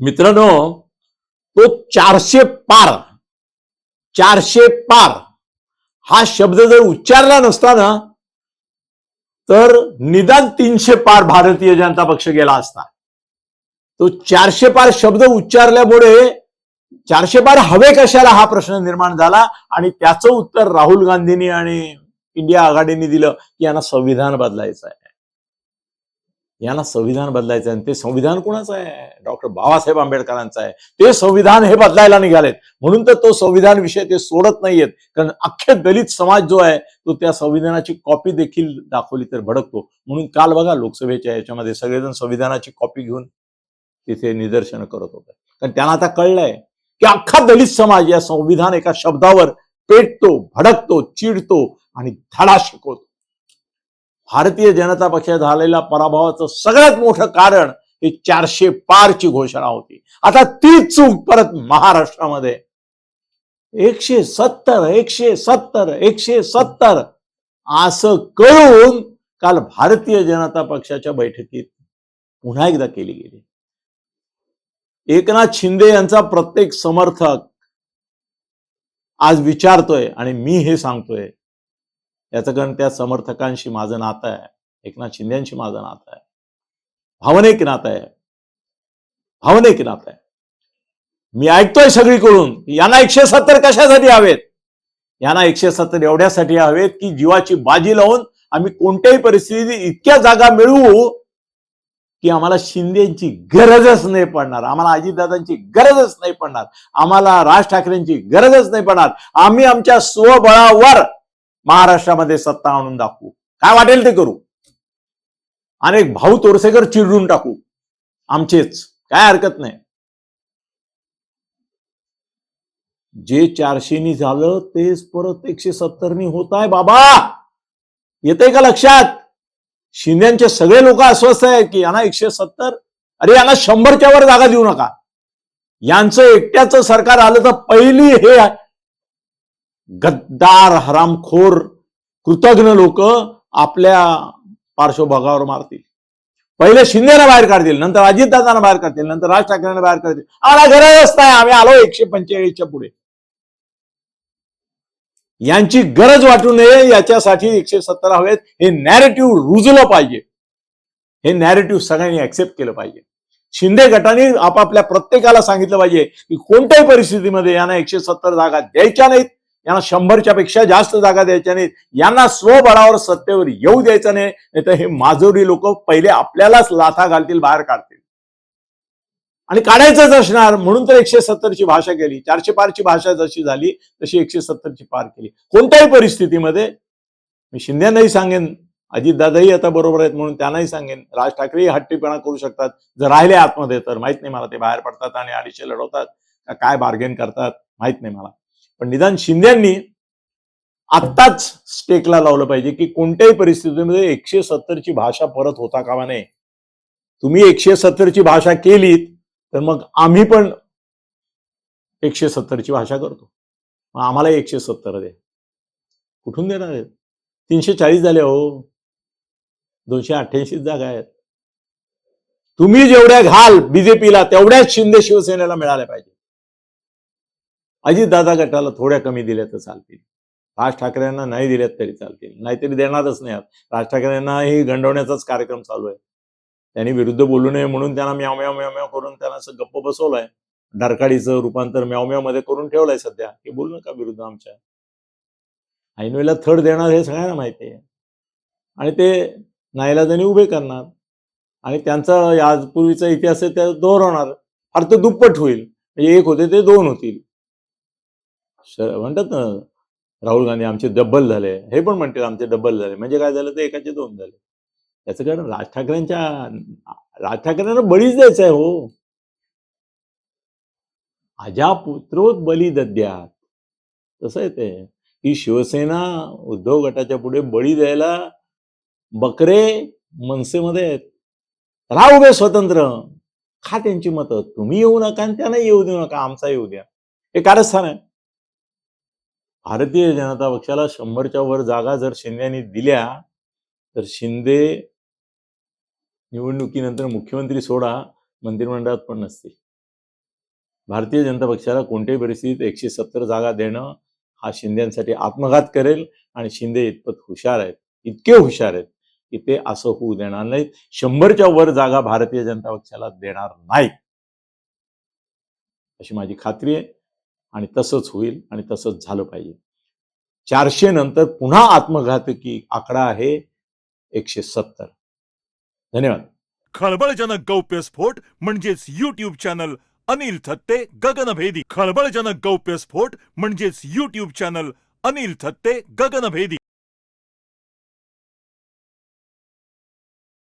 मित्रांनो तो चारशे पार चारशे पार हा शब्द जर उच्चारला नसता ना तर निदान तीनशे पार भारतीय जनता पक्ष गेला असता. तो चारशे पार शब्द उच्चारल्यामुळे चारशे पार हवे कशाला हा प्रश्न निर्माण झाला आणि त्याचं उत्तर राहुल गांधींनी आणि इंडिया आघाडीने दिलं की यांना संविधान बदलायचं आहे. यांना संविधान बदलायचं आणि ते संविधान कोणाचं आहे? डॉक्टर बाबासाहेब आंबेडकरांचं आहे. ते संविधान हे बदलायला निघालेत. म्हणून तर तो संविधान विषय ते सोडत नाहीयेत. कारण अख्खे दलित समाज जो आहे तो त्या संविधानाची कॉपी देखील दाखवली तर भडकतो. म्हणून काल बघा लोकसभेच्या याच्यामध्ये सगळेजण संविधानाची कॉपी घेऊन तिथे निदर्शनं करत होते. कारण त्यांना आता कळलंय की अख्खा दलित समाज या संविधान एका शब्दावर पेटतो भडकतो चिडतो आणि धडा शिकवतो. भारतीय जनता पक्षात झालेल्या पराभवाचं सगळ्यात मोठं कारण ही चारशे पारची घोषणा होती. आता ती चूक परत महाराष्ट्रामध्ये. एकशे सत्तर एकशे सत्तर एकशे सत्तर असं कळून काल भारतीय जनता पक्षाच्या बैठकीत पुन्हा एकदा केली गेली. एकनाथ शिंदे यांचा प्रत्येक समर्थक आज विचारतोय आणि मी हे सांगतोय याचं कारण त्या समर्थकांशी माझं नातं आहे. एकनाथ शिंदेशी माझं नातं आहे. भावनिक नातं आहे. भावनिक नातं आहे. मी ऐकतोय सगळीकडून यांना एकशे सत्तर कशासाठी हवेत? यांना एकशे सत्तर एवढ्यासाठी हवेत की जीवाची बाजी लावून आम्ही कोणत्याही परिस्थितीत इतक्या जागा मिळवू की आम्हाला शिंदेची गरजच नाही पडणार. आम्हाला अजितदादांची गरजच नाही पडणार. आम्हाला राज ठाकरेंची गरजच नाही पडणार. आम्ही आमच्या स्वबळावर महाराष्ट्रामध्ये सत्ता आणून दाखवू. काय वाटेल ते करू. आणि भाऊ तोरसेकर चिरडून टाकू. आमचेच. काय हरकत नाही. जे चारशेनी झालं तेच परत एकशे सत्तरनी होत आहे बाबा! येतंय का लक्षात? शिंद्यांचे सगळे लोक अस्वस्थ आहेत की यांना एकशे सत्तर? अरे यांना शंभरच्या वर जागा देऊ नका. यांचं एकट्याचं सरकार आलं तर पहिली हे गद्दार हरामखोर कृतज्ञ लोक आपल्या पार्श्वभागावर मारतील. पहिले शिंदेना बाहेर काढतील नंतर अजितदादांना बाहेर काढतील नंतर राज ठाकरेंना बाहेर काढतील. आम्हाला गरजच नाही आम्ही आलो एकशे पंचेचाळीसच्या पुढे. यांची गरज वाटू नये याच्यासाठी एकशे सत्तर हवेत. हे नॅरेटिव्ह रुजलं पाहिजे. हे नॅरेटिव्ह सगळ्यांनी ऍक्सेप्ट केलं पाहिजे. शिंदे गटाने आपापल्या प्रत्येकाला सांगितलं पाहिजे की कोणत्याही परिस्थितीमध्ये यांना एकशे सत्तर जागा द्यायच्या नाहीत. यांना शंभरच्या पेक्षा जास्त जागा द्यायच्या नाहीत. यांना स्वबळावर सत्तेवर येऊ द्यायचं नाही नाही तर हे माजोरी लोक पहिले आपल्यालाच लाथा घालतील बाहेर काढतील. आणि काढायचंच असणार म्हणून तर एकशे सत्तरची भाषा केली. चारशे पारची भाषा जशी झाली तशी एकशे सत्तरची पार केली. कोणत्याही परिस्थितीमध्ये मी शिंदेनाही सांगेन अजितदादाही आता बरोबर आहेत म्हणून त्यांनाही सांगेन राज ठाकरेही हट्टीपणा करू शकतात. जर राहिले आतमध्ये तर माहीत नाही मला ते बाहेर पडतात आणि अडीचशे लढवतात काय बार्गेन करतात माहीत नाही मला. पण निदान शिंद्यांनी आत्ताच स्टेकला लावलं पाहिजे की कोणत्याही परिस्थितीमध्ये एकशे सत्तरची भाषा परत होता कामा नये. तुम्ही एकशे सत्तरची भाषा केलीत तर मग आम्ही पण एकशे सत्तरची भाषा करतो. मग आम्हाला एकशे सत्तर दे. कुठून देणार आहेत? तीनशे चाळीस झाले हो. दोनशे अठ्ठ्याऐंशी जागा आहेत. तुम्ही जेवढ्या घाल बीजेपीला तेवढ्याच शिंदे शिवसेनेला मिळाल्या पाहिजे. अजितदादा गटाला थोड्या कमी दिल्या तर चालतील. राज ठाकरेंना नाही दिल्यात तरी चालतील. नाहीतरी देणारच नाही आहात. राज ठाकरेंना हे गंडवण्याचाच कार्यक्रम चालू आहे. त्यांनी विरुद्ध बोलू नये म्हणून त्यांना म्याव म्याव म्याव म्याव करून त्यांना असं गप्प बसवलंय. डरकाडीचं रूपांतर म्याव म्यावमध्ये करून ठेवलंय सध्या. की बोलू नका विरुद्ध आमच्या. ऐनवेला थर्ड देणार हे सगळ्यांना माहिती आहे. आणि ते नाईलाजाने उभे करणार. आणि त्यांचा यापूर्वीचा इतिहास आहे त्या दोहरवणार फार तर दुप्पट होईल. म्हणजे एक होते ते दोन होतील. म्हणतात ना राहुल गांधी आमचे डब्बल झाले. हे पण म्हणतील आमचे डब्बल झाले. म्हणजे काय झालं? ते एकाचे दोन झाले. त्याचं कारण राज ठाकरेंच्या राज ठाकरेंना बळीच द्यायचं आहे हो. अजा पुत्रोत बली दद्यात. तसं आहे ते? की शिवसेना उद्धव गटाच्या पुढे बळी द्यायला बकरे मनसेमध्ये आहेत. राहू उभे स्वतंत्र. खा त्यांची मतं. तुम्ही येऊ नका आणि त्यांना येऊ देऊ नका. आमचा येऊ द्या. हे कारस्थान आहे. भारतीय जनता पक्षाला शंभरच्या वर जागा जर शिंदेनी दिल्या तर शिंदे निवडणुकीनंतर मुख्यमंत्री सोडा मंत्रिमंडळात पण नसतील. भारतीय जनता पक्षाला कोणत्याही परिस्थितीत एकशे सत्तर जागा देणं हा शिंदेसाठी आत्मघात करेल आणि शिंदे इतपत हुशार आहेत इतके हुशार आहेत की ते असं होऊ देणार नाहीत. शंभरच्या वर जागा भारतीय जनता पक्षाला देणार नाहीत. अशी माझी खात्री आहे. आणि तसंच होईल आणि तसंच झालं पाहिजे. चारशे नंतर पुन्हा आत्मघातकी आकडा आहे एकशे सत्तर. धन्यवाद. खळबळजनक गौप्यस्फोट म्हणजेच युट्यूब चॅनल अनिल थत्ते गगनभेदी. खळबळजनक गौप्यस्फोट म्हणजेच युट्यूब चॅनल अनिल थत्ते गगनभेदी.